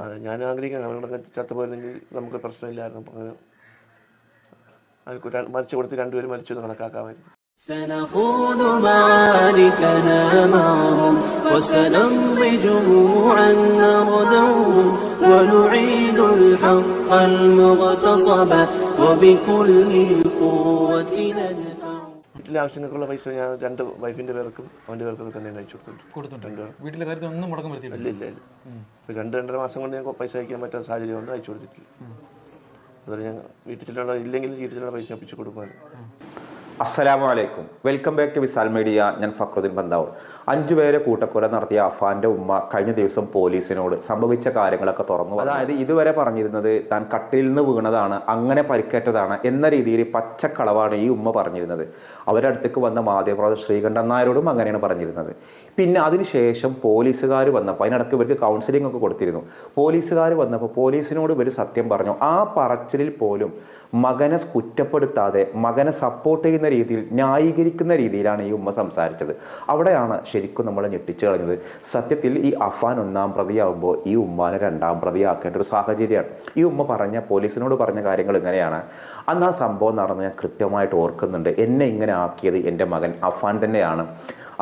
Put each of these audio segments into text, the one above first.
അതെ ഞാൻ ആഗ്രഹിക്കണം അവരുടെ ചത്തുപോയിരുന്നെങ്കിൽ നമുക്ക് പ്രശ്നമില്ലായിരുന്നു അപ്പം അങ്ങനെ അവർക്ക് ര- മരിച്ചു കൊടുത്ത് രണ്ടുപേരും മരിച്ചു എന്ന് കണക്കാക്കാമായിരുന്നു سنخوض معاركنا معهم وسنمضي جموعا نردوهم ونعيد الحق المغتصب وبكل القوة ندفع വീട്ടിലെ ആവശ്യങ്ങൾക്കുള്ള പൈസ ഞാൻ രണ്ട് വൈഫിന്റെ പേർക്കും അവന്റെ പേർക്കൊക്കെ തന്നെ അയച്ചു കൊടുത്തിട്ടുണ്ട്. കൊടുത്തിട്ടുണ്ട്. വീട്ടിലെ കാര്യത്തിൽ ഒന്നും മുടക്കം വരുത്തിയിട്ടില്ല. ഇല്ല ഇല്ല ഇല്ല. രണ്ട് രണ്ടര മാസം കൊണ്ട് ഞാൻ പൈസ അയക്കാൻ പറ്റാത്ത സാഹചര്യം കൊണ്ട് അയച്ചു കൊടുത്തിട്ടില്ല. അതുപോലെ ഞാൻ വീട്ടിൽ ചെല്ലേണ്ട ഇല്ലെങ്കിൽ വീട്ടിൽ ചെല്ലേണ്ട പൈസ ഒപ്പിച്ച് കൊടുക്കുവാനും അസ്സലാമു അലൈക്കും. Welcome back to Visal media. ഞാൻ ഫക്രുദ്ദീൻ ബന്താവൂർ അഞ്ചു പേരെ കൂട്ടക്കൊല നടത്തിയ അഫാന്റെ ഉമ്മ കഴിഞ്ഞ ദിവസം പോലീസിനോട് സംഭവിച്ച കാര്യങ്ങളൊക്കെ തുറന്നു. അതായത് ഇതുവരെ പറഞ്ഞിരുന്നത് താൻ കട്ടിൽ നിന്ന് വീണതാണ് അങ്ങനെ പരിക്കേറ്റതാണ് എന്ന രീതിയിൽ പച്ചക്കളവാണ് ഈ ഉമ്മ പറഞ്ഞിരുന്നത് അവരടുത്തേക്ക് വന്ന മാധ്യമപ്രവർത്തകർ ശ്രീകണ്ഠൻ നായരോടും അങ്ങനെയാണ് പറഞ്ഞിരുന്നത് പിന്നെ അതിനുശേഷം പോലീസുകാർ വന്നപ്പോൾ അതിനിടയ്ക്ക് ഇവർക്ക് കൗൺസിലിംഗ് ഒക്കെ കൊടുത്തിരുന്നു. പോലീസുകാർ വന്നപ്പോൾ പോലീസിനോട് ഇവർ സത്യം പറഞ്ഞു. ആ പറച്ചിലിൽ പോലും മകനെ കുറ്റപ്പെടുത്താതെ മകനെ സപ്പോർട്ട് ചെയ്യുന്ന രീതിയിൽ ന്യായീകരിക്കുന്ന രീതിയിലാണ് ഈ ഉമ്മ സംസാരിച്ചത്. അവിടെയാണ് ശരിക്കും നമ്മൾ ഞെട്ടിച്ചു കളഞ്ഞത്. സത്യത്തിൽ ഈ അഫാൻ ഒന്നാം പ്രതിയാകുമ്പോൾ ഈ ഉമ്മാനെ രണ്ടാം പ്രതിയാക്കേണ്ട ഒരു സാഹചര്യമാണ്. ഈ ഉമ്മ പറഞ്ഞ പോലീസിനോട് പറഞ്ഞ കാര്യങ്ങൾ ഇങ്ങനെയാണ്. അന്ന് ആ സംഭവം നടന്ന് ഞാൻ കൃത്യമായിട്ട് ഓർക്കുന്നുണ്ട്. എന്നെ ഇങ്ങനെ ആക്കിയത് എന്റെ മകൻ അഫാൻ തന്നെയാണ്.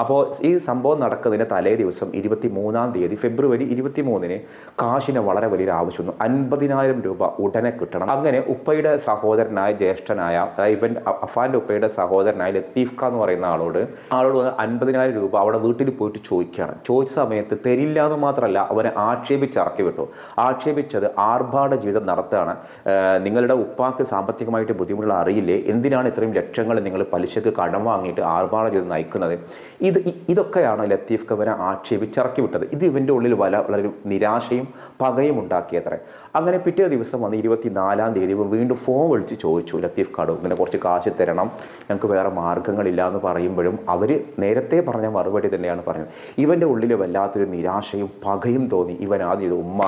അപ്പോൾ ഈ സംഭവം നടക്കുന്നതിന് തലേ ദിവസം ഇരുപത്തി മൂന്നാം തീയതി ഫെബ്രുവരി ഇരുപത്തി മൂന്നിന് കാശിന് വളരെ വലിയൊരു ആവശ്യം വന്നു അൻപതിനായിരം രൂപ ഉടനെ കിട്ടണം. അങ്ങനെ ഉപ്പയുടെ സഹോദരനായ ജ്യേഷ്ഠനായ ഇവൻ അഫാന്റെ ഉപ്പയുടെ സഹോദരനായ ലത്തീഫ് എന്ന് പറയുന്ന ആളോട് ആളോട് അൻപതിനായിരം രൂപ അവിടെ വീട്ടിൽ പോയിട്ട് ചോദിക്കുകയാണ്. ചോദിച്ച സമയത്ത് തരില്ല എന്ന് മാത്രമല്ല അവനെ ആക്ഷേപിച്ച് ഇറക്കി വിട്ടു. ആക്ഷേപിച്ചത് ആർഭാട ജീവിതം നടത്തുകയാണ്. നിങ്ങളുടെ ഉപ്പാക്ക് സാമ്പത്തികമായിട്ട് ബുദ്ധിമുട്ടുകൾ അറിയില്ലേ? എന്തിനാണ് ഇത്രയും ലക്ഷങ്ങൾ നിങ്ങൾ പലിശക്ക് കടം വാങ്ങിയിട്ട് ആർഭാട ജീവിതം നയിക്കുന്നത്? ഇത് ഇതൊക്കെയാണ് ലത്തീഫ് കവനെ ആക്ഷേപിച്ചിറക്കി വിട്ടത് ഇത് ഇവന്റെ ഉള്ളിൽ വല വളരെ നിരാശയും പകയും ഉണ്ടാക്കിയത്രേ അങ്ങനെ പിറ്റേ ദിവസം വന്ന് ഇരുപത്തിനാലാം തീയതി വീണ്ടും ഫോം വിളിച്ച് ചോദിച്ചു ലത്തീഫ് കാർഡ് ഇങ്ങനെ കുറച്ച് കാശ് തരണം. ഞങ്ങൾക്ക് വേറെ മാർഗങ്ങളില്ല എന്ന് പറയുമ്പോഴും അവർ നേരത്തെ പറഞ്ഞ മറുപടി തന്നെയാണ് പറഞ്ഞത്. ഇവന്റെ ഉള്ളിൽ വല്ലാത്തൊരു നിരാശയും പകയും തോന്നി. ഇവൻ ആദ്യം ഉമ്മ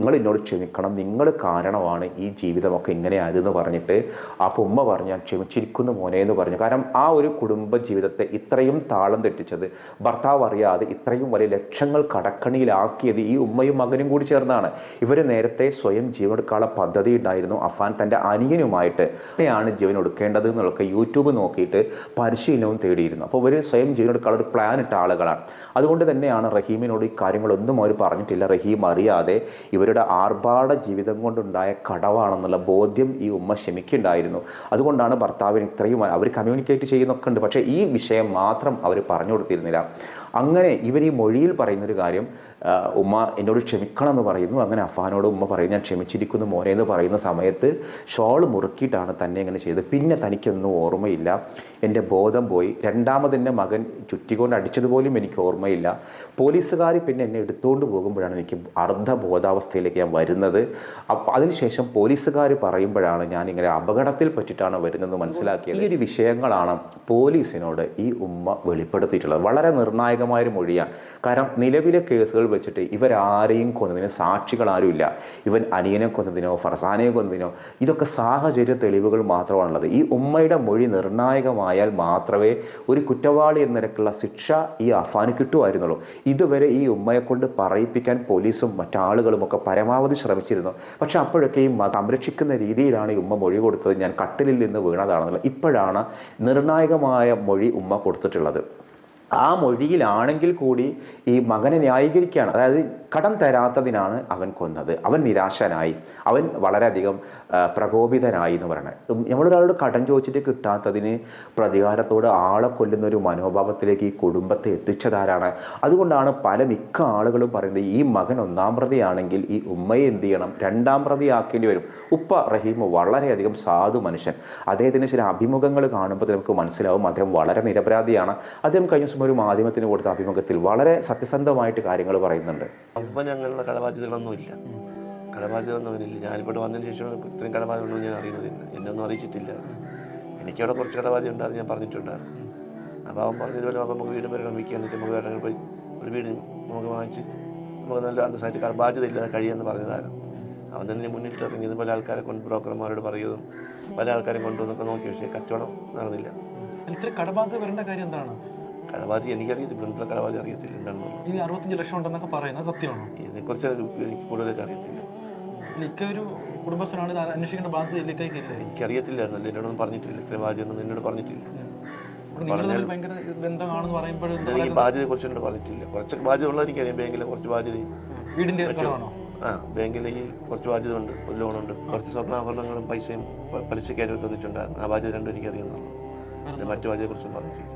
നിങ്ങൾ എന്നോട് ക്ഷമിക്കണം. നിങ്ങൾ കാരണമാണ് ഈ ജീവിതമൊക്കെ ഇങ്ങനെയായതെന്ന് പറഞ്ഞിട്ട് അപ്പോൾ ഉമ്മ പറഞ്ഞു ഞാൻ ക്ഷമിച്ചിരിക്കുന്നു മോനെ എന്ന് പറഞ്ഞു. കാരണം ആ ഒരു കുടുംബ ജീവിതത്തെ ഇത്രയും താളം തെറ്റിച്ചത് ഭർത്താവ് അറിയാതെ ഇത്രയും വലിയ ലക്ഷങ്ങൾ കടക്കണിയിലാക്കിയത് ഈ ഉമ്മയും മകനും കൂടി ചേർന്നാണ്. ഇവർ നേരത്തെ സ്വയം ജീവനെടുക്കാനുള്ള പദ്ധതി ഉണ്ടായിരുന്നു. അഫാൻ തന്റെ അനിയനുമായിട്ട്. എങ്ങനെയാണ് ജീവൻ എടുക്കേണ്ടത് എന്നുള്ളതൊക്കെ യൂട്യൂബ് നോക്കിയിട്ട് പരിശീലനവും തേടിയിരുന്നു. അപ്പോൾ ഇവർ സ്വയം ജീവനെടുക്കാനുള്ള ഒരു പ്ലാൻ ഇട്ട ആളുകളാണ്. അതുകൊണ്ട് തന്നെയാണ് റഹീമിനോട് ഈ കാര്യങ്ങളൊന്നും അവർ പറഞ്ഞിട്ടില്ല. റഹീം അറിയാതെ ഇവരുടെ ആർഭാട ജീവിതം കൊണ്ടുണ്ടായ കടവാണെന്നുള്ള ബോധ്യം ഈ ഉമ്മ ക്ഷമിക്കുണ്ടായിരുന്നു അതുകൊണ്ടാണ് ഭർത്താവിന് ഇത്രയും അവർ കമ്മ്യൂണിക്കേറ്റ് ചെയ്യുന്നൊക്കെ ഉണ്ട്. പക്ഷേ ഈ വിഷയം മാത്രം അവർ പറഞ്ഞു കൊടുത്തിരുന്നില്ല. അങ്ങനെ ഇവർ ഈ മൊഴിയിൽ പറയുന്നൊരു കാര്യം ഉമ്മ എന്നോട് ക്ഷമിക്കണം എന്ന് പറയുന്നു. അങ്ങനെ അഫാനോട് ഉമ്മ പറയും ഞാൻ ക്ഷമിച്ചിരിക്കുന്നു മോനെ എന്ന് പറയുന്ന സമയത്ത് ഷോൾ മുറുക്കിയിട്ടാണ് തന്നെ ഇങ്ങനെ ചെയ്തത്. പിന്നെ തനിക്കൊന്നും ഓർമ്മയില്ല. എന്റെ ബോധം പോയി. രണ്ടാമത് എന്റെ മകൻ ചുറ്റിക്കൊണ്ട് അടിച്ചതുപോലും എനിക്ക് ഓർമ്മയില്ല. പോലീസുകാർ പിന്നെ എന്നെ എടുത്തുകൊണ്ട് പോകുമ്പോഴാണ് എനിക്ക് അർദ്ധ ബോധാവസ്ഥയിലേക്ക് ഞാൻ വരുന്നത്. അപ്പം അതിനുശേഷം പോലീസുകാർ പറയുമ്പോഴാണ് ഞാൻ ഇങ്ങനെ അപകടത്തിൽ പറ്റിയിട്ടാണ് വരുന്നത് മനസ്സിലാക്കിയത്. ഈ ഒരു വിഷയങ്ങളാണ് പോലീസിനോട് ഈ ഉമ്മ വെളിപ്പെടുത്തിയിട്ടുള്ളത്. വളരെ നിർണായകമായ ഒരു മൊഴിയാണ്. കാരണം നിലവിലെ കേസുകൾ വെച്ചിട്ട് ഇവരാരെയും കൊന്നതിന് സാക്ഷികൾ ആരുമില്ല. ഇവൻ അനിയനെ കൊന്നതിനോ ഫർസാനെ കൊന്നതിനോ ഇതൊക്കെ സാഹചര്യ തെളിവുകൾ മാത്രമാണുള്ളത്. ഈ ഉമ്മയുടെ മൊഴി നിർണായകമായാൽ മാത്രമേ ഒരു കുറ്റവാളി എന്ന നിരക്കുള്ള ശിക്ഷ ഈ അഫാന് കിട്ടുമായിരുന്നുള്ളൂ. ഇതുവരെ ഈ ഉമ്മയെ കൊണ്ട് പറയിപ്പിക്കാൻ പോലീസും മറ്റാളുകളും ഒക്കെ പരമാവധി ശ്രമിച്ചിരുന്നു. പക്ഷെ അപ്പോഴൊക്കെ ഈ സംരക്ഷിക്കുന്ന രീതിയിലാണ് ഈ ഉമ്മ മൊഴി കൊടുത്തത്. ഞാൻ കട്ടിലിൽ നിന്ന് വീണതാണെന്നുള്ളത് ഇപ്പോഴാണ് നിർണായകമായ മൊഴി ഉമ്മ കൊടുത്തിട്ടുള്ളത്. ആ മൊഴിയിലാണെങ്കിൽ കൂടി ഈ മകനെ ന്യായീകരിക്കുകയാണ്. അതായത് കടം തരാത്തതിനാണ് അവൻ കൊന്നത്. അവൻ നിരാശനായി. അവൻ വളരെയധികം പ്രകോപിതനായി എന്ന് പറയുന്നത് നമ്മളൊരാളോട് കടം ചോദിച്ചിട്ട് കിട്ടാത്തതിന് പ്രതികാരത്തോട് ആളെ കൊല്ലുന്ന ഒരു മനോഭാവത്തിലേക്ക് ഈ കുടുംബത്തെ എത്തിച്ചതാരാണ്. അതുകൊണ്ടാണ് പല മിക്ക ആളുകളും പറയുന്നത് ഈ മകൻ ഒന്നാം പ്രതിയാണെങ്കിൽ ഈ ഉമ്മയെ എന്ത് ചെയ്യണം? രണ്ടാം പ്രതിയാക്കേണ്ടി വരും. ഉപ്പ റഹീം വളരെയധികം സാധു മനുഷ്യൻ. അദ്ദേഹത്തിന് ചില അഭിമുഖങ്ങൾ കാണുമ്പോൾ നമുക്ക് മനസ്സിലാവും അദ്ദേഹം വളരെ നിരപരാധിയാണ്. അദ്ദേഹം കഴിഞ്ഞ ദിവസം ഒരു മാധ്യമത്തിന് കൊടുത്ത അഭിമുഖത്തിൽ വളരെ സത്യസന്ധമായിട്ട് കാര്യങ്ങൾ പറയുന്നുണ്ട്. അവന് അങ്ങനെയുള്ള കടബാധ്യതകളൊന്നും ഇല്ല. കടബാധ്യതയൊന്നും അവനില്ല ഞാനിപ്പോൾ വന്നതിന് ശേഷം ഇത്രയും കടബാധ്യത ഉണ്ടെന്ന് ഞാൻ അറിയുന്നതില്ല എന്നെ ഒന്നും അറിയിച്ചിട്ടില്ല. എനിക്കവിടെ കുറച്ച് കടബാധ്യത ഉണ്ടായിരുന്നു ഞാൻ പറഞ്ഞിട്ടുണ്ടായിരുന്നു. അപ്പോൾ അവൻ പറഞ്ഞതുപോലെ അപ്പം അപ്പോൾ നമുക്ക് വീടും വരണം വിൽക്കാൻ എന്നിട്ട് നമുക്ക് വേറെ പോയി ഒരു വീട് നമുക്ക് വാങ്ങിച്ച് നമുക്ക് നല്ല അന്തസ്സായിട്ട് കടബാധ്യത ഇല്ലാതെ കഴിയുമെന്ന് പറഞ്ഞതായിരുന്നു. അവൻ തന്നെ മുന്നിട്ട് ഇറങ്ങിയത് പല ആൾക്കാരെ കൊണ്ട് ബ്രോക്കർമാരോട് പറയുന്നതും പല ആൾക്കാരെ കൊണ്ടുവന്നൊക്കെ നോക്കി. പക്ഷേ കച്ചവടം നടന്നില്ല. ഇത്ര കടബാധ്യത വരേണ്ട കാര്യം എന്താണ്? കടബാധ്യത എനിക്കറിയത്തില്ല ഇവിടുത്തെ കടബാധി അറിയത്തില്ല എന്താണെന്നുള്ളത് ഈ അറുപത്തഞ്ച് ലക്ഷം ഉണ്ടെന്നൊക്കെ പറയുന്നത് സത്യമാണോ? ഇതിനെ ഇതിനെക്കുറിച്ച് എനിക്ക് കൂടുതലായിട്ട് അറിയത്തില്ല. ഇക്ക ഒരു കുടുംബസ്ഥനാണ് ഇത് അന്വേഷിക്കേണ്ട ബാധ്യത ഇല്ല? ഇക്കൈക്കില്ലേ എനിക്കറിയത്തില്ലായിരുന്നല്ലോ എന്നോടൊന്നും പറഞ്ഞിട്ടില്ല ഇത്രയും ബാധ്യത എന്നോട് പറഞ്ഞിട്ടില്ല. ഭയങ്കര ബന്ധമാണെന്ന് പറയുമ്പോൾ എനിക്ക് ബാധ്യതയെ കുറിച്ച് എന്നോട് പറഞ്ഞിട്ടില്ല. കുറച്ച് ബാധ്യത ഉള്ള എനിക്കറിയാം ബാങ്കിലെ കുറച്ച് ബാധ്യതയും വീടിന്റെ ആ ബാങ്കിലേക്ക് കുറച്ച് ബാധ്യത ഉണ്ട് ഒരു ലോണുണ്ട്. കുറച്ച് സ്വർണാഭരണങ്ങളും പൈസയും പലിശക്കാരും തന്നിട്ടുണ്ടായിരുന്നു. ആ ബാധ്യത രണ്ടും എനിക്കറിയുന്നുള്ളൂ മറ്റു മറ്റു ബാധ്യതയെക്കുറിച്ചും പറഞ്ഞിട്ടില്ല.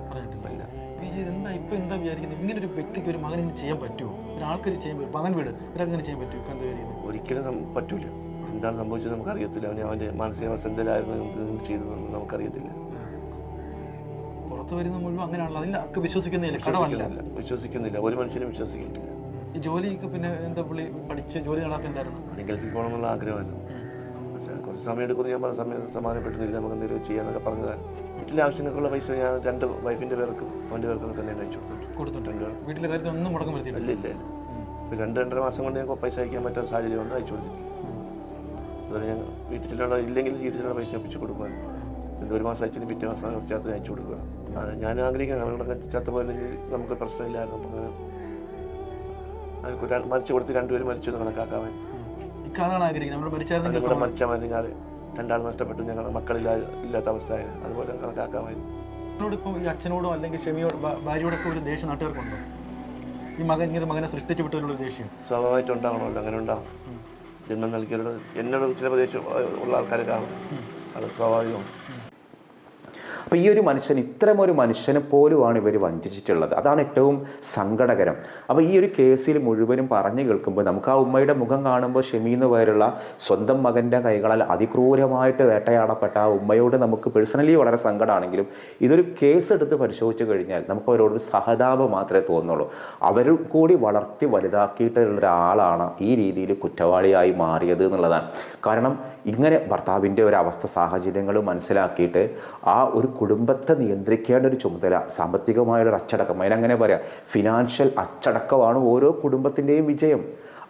എന്താ ഇപ്പൊ എന്താ വിചാരിക്കുന്നത് ഇങ്ങനെ ഒരു വ്യക്തിക്ക് ഒരു മകൻ ഇങ്ങനെ ചെയ്യാൻ പറ്റുമോ ഒരാൾക്ക് ഇത് ചെയ്യാൻ പറ്റും മകൻ വീട് ഒരാൾക്ക് ചെയ്യാൻ പറ്റുമോ എന്താ വിചാരിക്കുന്നത് ഒരിക്കലും പറ്റൂല. എന്താണ് സംഭവിച്ചത് നമുക്കറിയത്തില്ല. അവന് മാനസിക മാനസികാവസ്ഥ എന്തെല്ലായിരുന്നു എന്ത് ചെയ്തതെന്ന് നമുക്കറിയത്തില്ല. പുറത്തു വരുന്ന മുഴുവൻ അങ്ങനെയാണല്ലോ. അതിൽ ഒക്കെ വിശ്വസിക്കുന്നില്ല കടമല്ല. വിശ്വസിക്കുന്നില്ല. ഒരു മനുഷ്യനും വിശ്വസിക്കുന്നില്ല. ജോലിക്ക് പിന്നെ എന്താ പുള്ളി പഠിച്ച് ജോലി നടക്കുന്നുണ്ടായിരുന്നു ഗൾഫിൽ പോകണമെന്നുള്ള ആഗ്രഹമായിരുന്നു. പക്ഷേ കുറച്ച് സമയം എടുക്കുമെന്ന് ഞാൻ പറഞ്ഞ സമയം സമാധാനപ്പെട്ടുന്നില്ല നമുക്ക് എന്തെങ്കിലും ചെയ്യാന്നൊക്കെ പറഞ്ഞത്. വീട്ടിലെ ആവശ്യങ്ങൾക്കുള്ള പൈസ ഞാൻ രണ്ട് വൈഫിന്റെ പേർക്കും അവന്റെ പേർക്കും തന്നെ അയച്ചു കൊടുത്തു. കൊടുത്തിട്ടുണ്ട്. വീട്ടിലെ കാര്യത്തിൽ ഒന്നും മുടക്കം വരുത്തിയില്ല ഇല്ല ഇല്ല ഇപ്പം രണ്ട് രണ്ടര മാസം കൊണ്ട് ഞങ്ങൾക്ക് പൈസ അയക്കാൻ പറ്റുന്ന സാഹചര്യം കൊണ്ട് അയച്ചു കൊടുത്തിട്ടില്ല അതുപോലെ ഞാൻ വീട്ടിലുള്ള ഇല്ലെങ്കിൽ വീട്ടിലുള്ള പൈസ ഒപ്പിച്ച് കൊടുക്കുവാൻ ഇത് ഒരു മാസം അയച്ചിട്ട് പിറ്റേ മാസം ചേർത്ത് അയച്ചു കൊടുക്കുക ഞാൻ ആഗ്രഹിക്കുന്നത് ചത്ത പോയില്ലെങ്കിൽ നമുക്ക് പ്രശ്നമില്ലായിരുന്നു അപ്പം മരിച്ചു കൊടുത്ത് രണ്ടുപേരും മരിച്ചു എന്ന് കണക്കാക്കാൻ ആഗ്രഹിക്കുന്നത്. മരിച്ചായിരുന്നെങ്കിൽ അതുകൂടെ മരിച്ചാൽ രണ്ടാൾ നഷ്ടപ്പെട്ടു. ഞങ്ങൾ മക്കളില്ല ഇല്ലാത്ത അവസ്ഥയാണ് അതുപോലെ കണക്കാക്കാമായിരുന്നു. അച്ഛനോട് ഇപ്പോൾ ഈ അച്ഛനോടോ അല്ലെങ്കിൽ ക്ഷമയോട് ഭാ- ഭാര്യയോടൊക്കെ ഒരു ദേഷ്യം നാട്ടുകാർക്കുണ്ടോ? ഈ മകൻ ഇങ്ങനെ മകനെ സൃഷ്ടിച്ചു ദേഷ്യം. സ്വാഭാവികമായിട്ട് ഉണ്ടാകണമല്ലോ അങ്ങനെ ഉണ്ടാവും ജന്മം നൽകിയവരോട് എന്നോട് ചില ഉള്ള ആൾക്കാരെ കാണും. അത് സ്വാഭാവികമാണ്. അപ്പോൾ ഈ ഒരു മനുഷ്യൻ ഇത്തരം ഒരു മനുഷ്യനെ പോലുമാണ് ഇവർ വഞ്ചിച്ചിട്ടുള്ളത്. അതാണ് ഏറ്റവും സങ്കടകരം. അപ്പോൾ ഈ ഒരു കേസിൽ മുഴുവനും പറഞ്ഞു കേൾക്കുമ്പോൾ നമുക്ക് ആ ഉമ്മയുടെ മുഖം കാണുമ്പോൾ ഷെമീന്ന് പേരുള്ള സ്വന്തം മകന്റെ കൈകളാൽ അതിക്രൂരമായിട്ട് വേട്ടയാടപ്പെട്ട ആ ഉമ്മയോട് നമുക്ക് പേഴ്സണലി വളരെ സങ്കടമാണെങ്കിലും ഇതൊരു കേസ് എടുത്ത് പരിശോധിച്ച് കഴിഞ്ഞാൽ നമുക്ക് അവരോട് സഹതാപം മാത്രമേ തോന്നുള്ളൂ. അവർ കൂടി വളർത്തി വലുതാക്കിയിട്ടുള്ള ഒരാളാണ് ഈ രീതിയിൽ കുറ്റവാളിയായി മാറിയത് എന്നുള്ളതാണ്. കാരണം ഇങ്ങനെ ഭർത്താവിന്റെ ഒരു അവസ്ഥ സാഹചര്യങ്ങൾ മനസ്സിലാക്കിയിട്ട് ആ ഒരു കുടുംബത്തെ നിയന്ത്രിക്കേണ്ട ഒരു ചുമതല സാമ്പത്തികമായൊരു അച്ചടക്കം അതിനങ്ങനെ പറയാം ഫിനാൻഷ്യൽ അച്ചടക്കമാണ് ഓരോ കുടുംബത്തിന്റെയും വിജയം.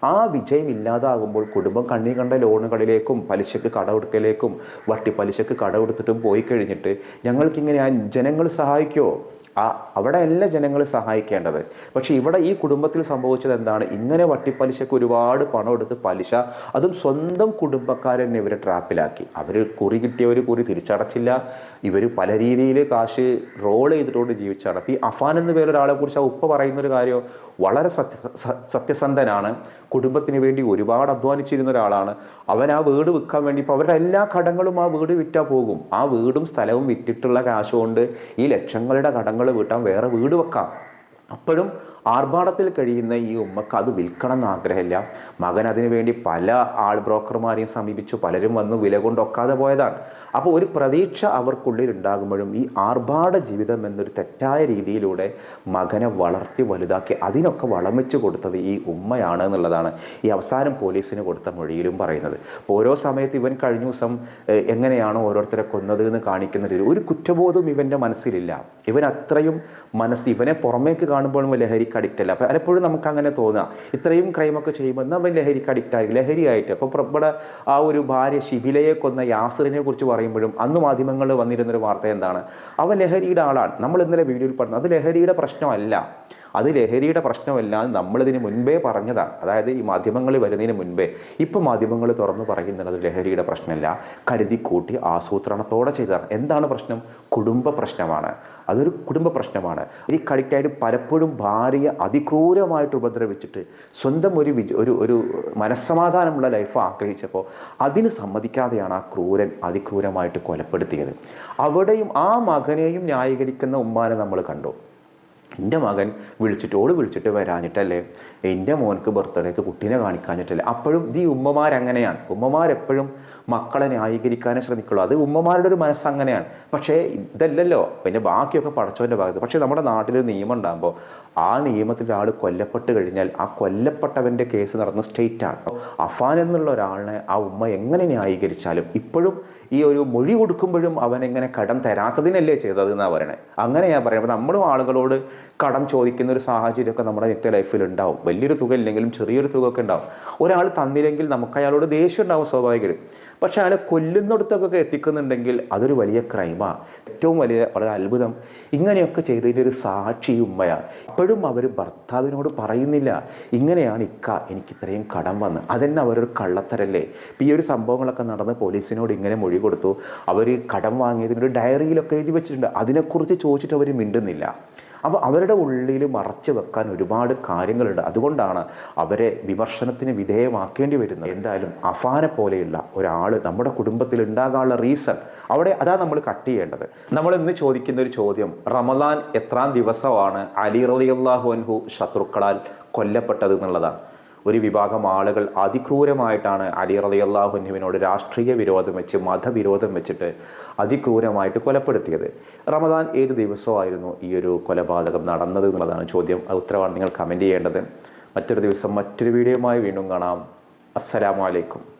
ആ വിജയം ഇല്ലാതാകുമ്പോൾ കുടുംബം കണ്ണി കണ്ട ലോണുകളിലേക്കും പലിശക്ക് കടമെടുക്കലേക്കും വട്ടി പലിശക്ക് കടമെടുത്തിട്ടും പോയി കഴിഞ്ഞിട്ട് ഞങ്ങൾക്കിങ്ങനെ ആ ജനങ്ങൾ സഹായിക്കുമോ ആ അവിടെ അല്ല ജനങ്ങൾ സഹായിക്കേണ്ടത്. പക്ഷേ ഇവിടെ ഈ കുടുംബത്തിൽ സംഭവിച്ചത് എന്താണ്? ഇങ്ങനെ വട്ടിപ്പലിശക്ക് ഒരുപാട് പണം എടുത്ത് പലിശ അതും സ്വന്തം കുടുംബക്കാരനെ ഇവരെ ട്രാപ്പിലാക്കി. അവർ കുറി കിട്ടിയവർ കുറി തിരിച്ചടച്ചില്ല. ഇവർ പല രീതിയിൽ കാശ് റോൾ ചെയ്തിട്ടുകൊണ്ട് ജീവിച്ചാണ് ഈ അഫാൻ എന്ന പേരൊരാളെ കുറിച്ച് ആ ഉപ്പ പറയുന്ന ഒരു കാര്യം വളരെ സത്യ സത്യസന്ധനാണ്. കുടുംബത്തിന് വേണ്ടി ഒരുപാട് അധ്വാനിച്ചിരുന്ന ഒരാളാണ്. അവൻ ആ വീട് വിൽക്കാൻ വേണ്ടി ഇപ്പോൾ അവരുടെ എല്ലാ കടങ്ങളും ആ വീട് വിറ്റാൽ പോകും. ആ വീടും സ്ഥലവും വിറ്റിട്ടുള്ള കാശ് കൊണ്ട് ഈ ലക്ഷങ്ങളുടെ കടങ്ങൾ വീട്ടാൻ വേറെ വീട് വെക്കാം. അപ്പോഴും ആർഭാടത്തിൽ കഴിയുന്ന ഈ ഉമ്മക്ക് അത് വിൽക്കണം എന്ന് ആഗ്രഹമില്ല. മകൻ അതിനു വേണ്ടി പല ആൾ ബ്രോക്കർമാരെയും സമീപിച്ചു. പലരും വന്ന് വില കൊണ്ടൊക്കാതെ പോയതാണ്. അപ്പോൾ ഒരു പ്രതീക്ഷ അവർക്കുള്ളിൽ ഉണ്ടാകുമ്പോഴും ഈ ആർഭാട ജീവിതം എന്നൊരു തെറ്റായ രീതിയിലൂടെ മകനെ വളർത്തി വലുതാക്കി അതിനൊക്കെ വളമിച്ചു കൊടുത്തത് ഈ ഉമ്മയാണ് എന്നുള്ളതാണ് ഈ അവസാനം പോലീസിന് കൊടുത്ത മൊഴിയിലും പറയുന്നത്. ഓരോ സമയത്ത് ഇവൻ കഴിഞ്ഞ ദിവസം എങ്ങനെയാണ് ഓരോരുത്തരെ കൊന്നത് എന്ന് കാണിക്കുന്ന രീതി ഒരു കുറ്റബോധം ഇവന്റെ മനസ്സിലില്ല. ഇവൻ അത്രയും മനസ്സ് ഇവനെ പുറമേക്ക് കാണുമ്പോഴും ലഹരിക്ക് അഡിക്റ്റ് അല്ല. അപ്പോൾ പലപ്പോഴും നമുക്ക് അങ്ങനെ തോന്നുക ഇത്രയും ക്രൈമൊക്കെ ചെയ്യുമ്പോൾ നമ്മൾ ലഹരിക്ക് അഡിക്റ്റ് ആയി ലഹരിയായിട്ട് അപ്പോൾ ഇവിടെ ആ ഒരു ഭാര്യ ശിബിലയെ കൊന്ന യാസറിനെ കുറിച്ച് പറയുമ്പോഴും അന്ന് മാധ്യമങ്ങളിൽ വന്നിരുന്നൊരു വാർത്ത എന്താണ്? അവൻ ലഹരിയുടെ ആളാണ്. നമ്മൾ ഇന്നലെ വീഡിയോയിൽ പറഞ്ഞത്. അത് ലഹരിയുടെ പ്രശ്നമല്ല. അത് ലഹരിയുടെ പ്രശ്നമല്ല നമ്മളിതിന് മുൻപേ പറഞ്ഞതാണ്. അതായത് ഈ മാധ്യമങ്ങളിൽ വരുന്നതിന് മുൻപേ. ഇപ്പം മാധ്യമങ്ങൾ തുറന്നു പറയുന്നത് ലഹരിയുടെ പ്രശ്നമല്ല. കരുതി കൂട്ടി ആസൂത്രണത്തോടെ ചെയ്തതാണ്. എന്താണ് പ്രശ്നം? കുടുംബ പ്രശ്നമാണ്. അതൊരു കുടുംബ പ്രശ്നമാണ്. ഈ കടിക്റ്റായിട്ട് പലപ്പോഴും ഭാര്യയെ അതിക്രൂരമായിട്ട് ഉപദ്രവിച്ചിട്ട് സ്വന്തം ഒരു വിജ ഒരു ഒരു മനസ്സമാധാനമുള്ള ലൈഫ് ആഗ്രഹിച്ചപ്പോൾ അതിന് സമ്മതിക്കാതെയാണ് ആ ക്രൂരൻ അതിക്രൂരമായിട്ട് കൊലപ്പെടുത്തിയത്. അവിടെയും ആ മകനെയും ന്യായീകരിക്കുന്ന ഉമ്മാനെ നമ്മൾ കണ്ടു. എന്റെ മകൻ വിളിച്ചിട്ട് ഓട് വിളിച്ചിട്ട് വരാഞ്ഞിട്ടല്ലേ? എന്റെ മോനക്ക് ബർത്ത്ഡേക്ക് കുട്ടീനെ കാണിക്കാഞ്ഞിട്ടല്ലേ? അപ്പോഴും ഈ ഉമ്മമാരങ്ങനെയാണ്. ഉമ്മമാരെപ്പോഴും മക്കളെ ന്യായീകരിക്കാനേ ശ്രമിക്കുള്ളൂ. അത് ഉമ്മമാരുടെ ഒരു മനസ്സ് അങ്ങനെയാണ് പക്ഷേ ഇതല്ലല്ലോ. പിന്നെ ബാക്കിയൊക്കെ പടച്ചവന്റെ ഭാഗത്ത്. പക്ഷേ നമ്മുടെ നാട്ടിലൊരു നിയമം ഉണ്ടാകുമ്പോൾ ആ നിയമത്തിൽ ഒരാൾ കൊല്ലപ്പെട്ട് കഴിഞ്ഞാൽ ആ കൊല്ലപ്പെട്ടവന്റെ കേസ് നടന്ന സ്റ്റേറ്റാണ് അഫാൻ എന്നുള്ള ഒരാളിനെ ആ ഉമ്മ എങ്ങനെ ന്യായീകരിച്ചാലും ഇപ്പോഴും ഈ ഒരു മൊഴി കൊടുക്കുമ്പോഴും അവൻ എങ്ങനെ കടം തരാത്തതിനല്ലേ ചെയ്തത് എന്നാണ് പറയണേ. ഞാൻ പറയുന്നത്. നമ്മളും ആളുകളോട് കടം ചോദിക്കുന്ന ഒരു സാഹചര്യമൊക്കെ നമ്മുടെ നിത്യ ലൈഫിൽ ഉണ്ടാവും. വലിയൊരു തുക ഇല്ലെങ്കിലും ചെറിയൊരു തുക ഒക്കെ ഉണ്ടാവും. ഒരാൾ തന്നില്ലെങ്കിൽ നമുക്ക് അയാളോട് ദേഷ്യം ഉണ്ടാവും സ്വാഭാവികം പക്ഷെ അയാളെ കൊല്ലുന്നിടത്തൊക്കെ എത്തിക്കുന്നുണ്ടെങ്കിൽ അതൊരു വലിയ ക്രൈമാണ് ഏറ്റവും വലിയ വളരെ അത്ഭുതം. ഇങ്ങനെയൊക്കെ ചെയ്തതിന്റെ ഒരു സാക്ഷി ഉമ്മയാണ് ഇപ്പോഴും അവർ ഭർത്താവിനോട് പറയുന്നില്ല. ഇങ്ങനെയാണ് ഇക്ക എനിക്ക് ഇത്രയും കടം വന്ന്. അതന്നെ അവരൊരു കള്ളത്തരല്ലേ? ഇപ്പം ഈ ഒരു സംഭവങ്ങളൊക്കെ നടന്ന് പോലീസിനോട് ഇങ്ങനെ മൊഴി കൊടുത്തു. അവർ കടം വാങ്ങിയതിന്റെ ഒരു ഡയറിയിലൊക്കെ എഴുതി വെച്ചിട്ടുണ്ട്. അതിനെക്കുറിച്ച് ചോദിച്ചിട്ട് അവർ മിണ്ടുന്നില്ല. അപ്പോൾ അവരുടെ ഉള്ളിൽ മറച്ചു വെക്കാൻ ഒരുപാട് കാര്യങ്ങളുണ്ട്. അതുകൊണ്ടാണ് അവരെ വിമർശനത്തിന് വിധേയമാക്കേണ്ടി വരുന്നത്. എന്തായാലും അഫാനെ പോലെയുള്ള ഒരാൾ നമ്മുടെ കുടുംബത്തിൽ ഉണ്ടാകാനുള്ള റീസൺ അവിടെ അതാ നമ്മൾ കട്ട് ചെയ്യേണ്ടത്. നമ്മൾ ഇന്ന് ചോദിക്കുന്ന ഒരു ചോദ്യം റമദാൻ എത്രാം ദിവസമാണ് അലി റളിയല്ലാഹു അൻഹു ശത്രുക്കളാൽ കൊല്ലപ്പെട്ടത് എന്നുള്ളതാണ്. ഒരു വിഭാഗം ആളുകൾ അതിക്രൂരമായിട്ടാണ് അലി റളിയല്ലാഹുവിനോട് രാഷ്ട്രീയ വിരോധം വെച്ച് മതവിരോധം വെച്ചിട്ട് അതിക്രൂരമായിട്ട് കൊലപ്പെടുത്തിയത്. റമദാൻ ഏത് ദിവസമായിരുന്നു ഈ ഒരു കൊലപാതകം നടന്നത് എന്നുള്ളതാണ് ചോദ്യം. ഉത്തരവാണ് നിങ്ങൾ കമന്റ് ചെയ്യേണ്ടത്. മറ്റൊരു ദിവസം മറ്റൊരു വീഡിയോയുമായി വീണ്ടും കാണാം. അസ്സലാമു അലൈക്കും.